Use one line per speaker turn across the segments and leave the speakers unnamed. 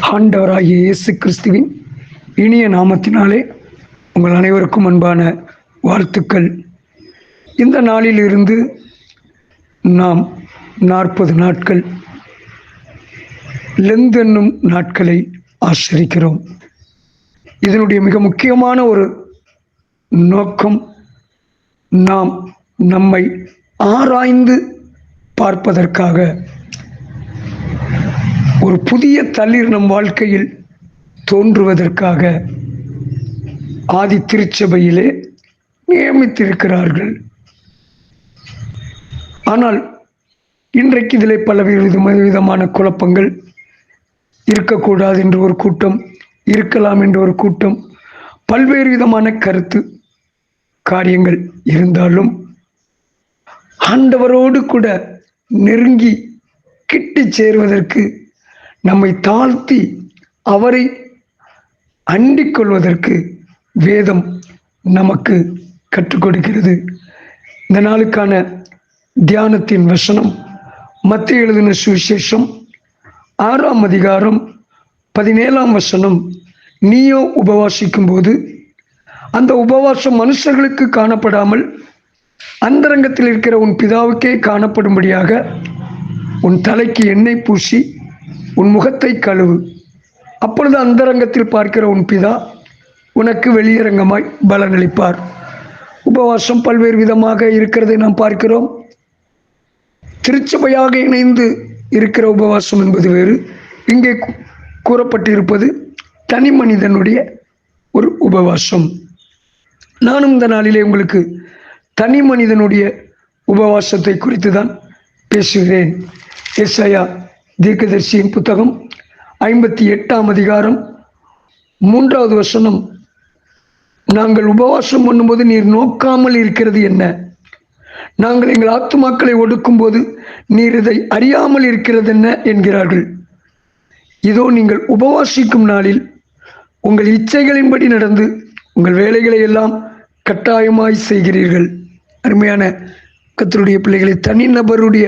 ஆண்டவராகிய இயேசு கிறிஸ்துவின் இனிய நாமத்தினாலே உங்கள் அனைவருக்கும் அன்பான வாழ்த்துக்கள். இந்த நாளிலிருந்து நாம் நாற்பது நாட்கள் லெந்த் என்னும் நாட்களை ஆசிரிக்கிறோம். இதனுடைய மிக முக்கியமான ஒரு நோக்கம் நாம் நம்மை ஆராய்ந்து பார்ப்பதற்காக ஒரு புதிய தளிர் நம் வாழ்க்கையில் தோன்றுவதற்காக ஆதி திருச்சபையிலே நியமித்திருக்கிறார்கள். ஆனால் இன்றைக்கு இதிலே பல வித விதமான குழப்பங்கள் இருக்கக்கூடாது என்று ஒரு கூட்டம் இருக்கலாம் என்று ஒரு கூட்டம் பல்வேறு விதமான கருத்து காரியங்கள் இருந்தாலும் ஆண்டவரோடு கூட நெருங்கி கிட்டு சேருவதற்கு நம்மை தாழ்த்தி அவரை அண்டிக் கொள்வதற்கு வேதம் நமக்கு கற்றுக் கொடுக்கிறது. இந்த நாளுக்கான தியானத்தின் வசனம் மத்திய எழுதின சுவிசேஷம் ஆறாம் அதிகாரம் பதினேழாம் வசனம். நீயோ உபவாசிக்கும் போது அந்த உபவாசம் மனுஷர்களுக்கு காணப்படாமல் அந்தரங்கத்தில் இருக்கிற உன் பிதாவுக்கே காணப்படும்படியாக உன் தலைக்கு எண்ணெய் பூசி உன் முகத்தை கழுவு. அப்பொழுது அந்தரங்கத்தில் பார்க்கிற உன் பிதா உனக்கு வெளியரங்கமாய் பலனளிப்பார். உபவாசம் பல்வேறு விதமாக இருக்கிறதை நாம் பார்க்கிறோம். திருச்சபையாக இணைந்து இருக்கிற உபவாசம் என்பது வேறு. இங்கே கூறப்பட்டிருப்பது தனி மனிதனுடைய ஒரு உபவாசம். நானும் இந்த நாளிலே உங்களுக்கு தனி மனிதனுடைய உபவாசத்தை குறித்து தான் பேசுகிறேன். எஸ்ஐயா தீர்க்கதரிசியின் புத்தகம் ஐம்பத்தி எட்டாம் அதிகாரம் மூன்றாவது வசனம். நாங்கள் உபவாசம் பண்ணும்போது நீர் நோக்காமல் இருக்கிறது என்ன? நாங்கள் எங்கள் ஆத்துமாக்களை ஒடுக்கும்போது நீர் இதை அறியாமல் இருக்கிறது என்ன? என்கிறார்கள். இதோ நீங்கள் உபவாசிக்கும் நாளில் உங்கள் இச்சைகளின்படி நடந்து உங்கள் வேலைகளை எல்லாம் கட்டாயமாய் செய்கிறீர்கள். அருமையான கத்தருடைய பிள்ளைகளை தனிநபருடைய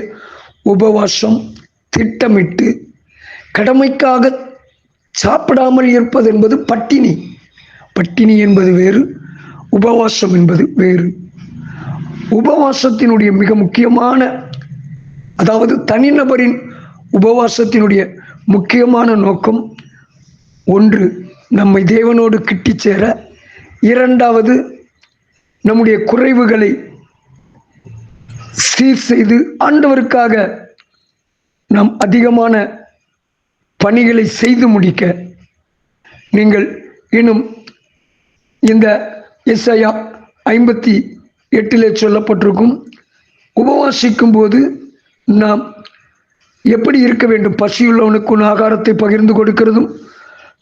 உபவாசம் திட்டமிட்டு கடமைக்காக சாப்பிடாமல் இருப்பது என்பது பட்டினி. பட்டினி என்பது வேறு உபவாசம் என்பது வேறு. உபவாசத்தினுடைய மிக முக்கியமான அதாவது தனிநபரின் உபவாசத்தினுடைய முக்கியமான நோக்கம் ஒன்று நம்மை தேவனோடு கிட்டிச் சேர. இரண்டாவது நம்முடைய குறைவுகளை சீர் செய்து ஆண்டவருக்காக நாம் அதிகமான பணிகளை செய்து முடிக்க நீங்கள் இன்னும் இந்த எஸ்ஐயா ஐம்பத்தி எட்டிலே சொல்லப்பட்டிருக்கும் உபவாசிக்கும் போது நாம் எப்படி இருக்க வேண்டும்? பசியுள்ளவனுக்கு உன் ஆகாரத்தை பகிர்ந்து கொடுக்கிறதும்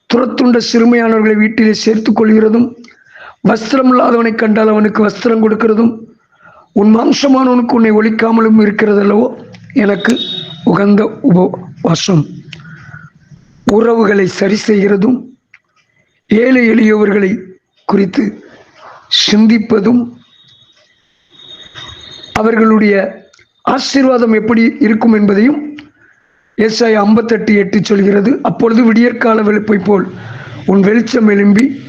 துரத்துண்ட சிறுமையானவர்களை வீட்டிலே சேர்த்துக் கொள்கிறதும் வஸ்திரம் இல்லாதவனை கண்டால் அவனுக்கு வஸ்திரம் கொடுக்கிறதும் உன் மாம்சமானவனுக்கு உன்னை ஒழிக்காமலும் இருக்கிறதல்லவோ? எனக்கு உகந்த உபவாசம். உறவுகளை சரி செய்கிறதும் ஏழை எளியவர்களை குறித்து சிந்திப்பதும் அவர்களுடைய ஆசீர்வாதம் எப்படி இருக்கும் என்பதையும் எஸ்ஐ ஐம்பத்தெட்டு எட்டு சொல்கிறது. அப்பொழுது விடியற்கால வெளுப்பை போல் உன் வெளிச்சம் எழும்பி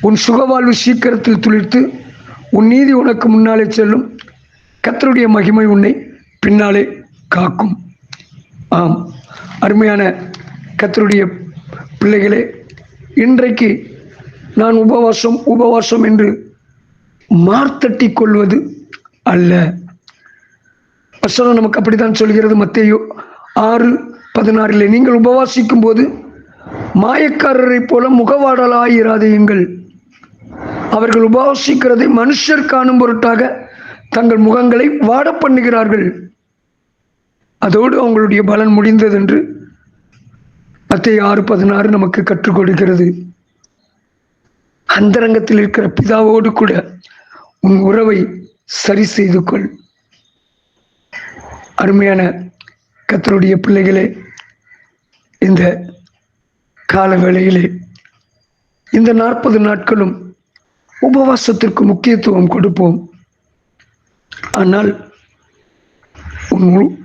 உன் சுகவாழ்வு சீக்கிரத்தில் துளிர்த்து உன் நீதி உனக்கு முன்னாலே செல்லும். கத்தருடைய மகிமை உன்னை பின்னாலே காக்கும். ஆம். அருமையான கத்தருடைய பிள்ளைகளே இன்றைக்கு நான் உபவாசம் உபவாசம் என்று மார்த்தட்டி கொள்வது அல்ல. வசனம் நமக்கு அப்படித்தான் சொல்கிறது. மத்தையோ ஆறு பதினாறில் நீங்கள் உபவாசிக்கும் போது மாயக்காரரைப் போல முகவாடலாயிராதையுங்கள் அவர்கள் உபவாசிக்கிறதை மனுஷர் காணும் பொருட்டாக தங்கள் முகங்களை வாட பண்ணுகிறார்கள். அதோடு அவங்களுடைய பலன் முடிந்தது என்று மத்திய ஆறு பதினாறு நமக்கு கற்றுக் கொடுக்கிறது. அந்தரங்கத்தில் இருக்கிற பிதாவோடு கூட உன் உறவை சரி செய்து கொள். அருமையான கத்தருடைய பிள்ளைகளே இந்த கால வேளையிலே இந்த நாற்பது நாட்களும் உபவாசத்திற்கு முக்கியத்துவம் கொடுப்போம். ஆனால்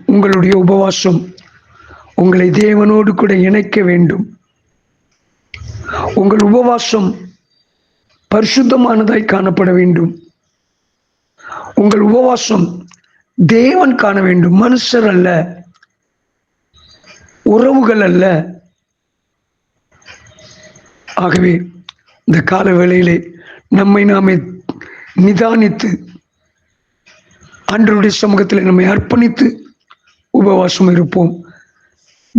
உங்களுடைய உபவாசம் உங்களை தேவனோடு கூட இணைக்க வேண்டும். உங்கள் உபவாசம் பரிசுத்தமானதாய் காணப்பட வேண்டும். உங்கள் உபவாசம் தேவன் காண வேண்டும். மனுஷர் அல்ல உறவுகள் அல்ல. ஆகவே இந்த கால வேளையிலே நம்மை நாமே நிதானித்து அன்றருடைய சமூகத்தில் நம்மை அர்ப்பணித்து உபவாசம் இருப்போம்.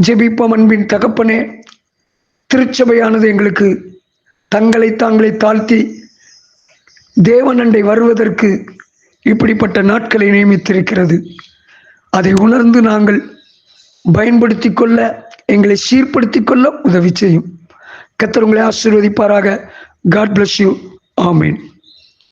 ஜெபிப்போம் அன்பின் தகப்பனே திருச்சபையானது எங்களுக்கு தங்களை தாங்களே தாழ்த்தி தேவனண்டை வருவதற்கு இப்படிப்பட்ட நாட்களை நியமித்திருக்கிறது. அதை உணர்ந்து நாங்கள் பயன்படுத்தி கொள்ள எங்களை சீர்படுத்தி கொள்ள உதவி செய்யும். கத்தர் உங்களை ஆசீர்வதிப்பாராக. காட் பிளஸ் யூ ஆமீன்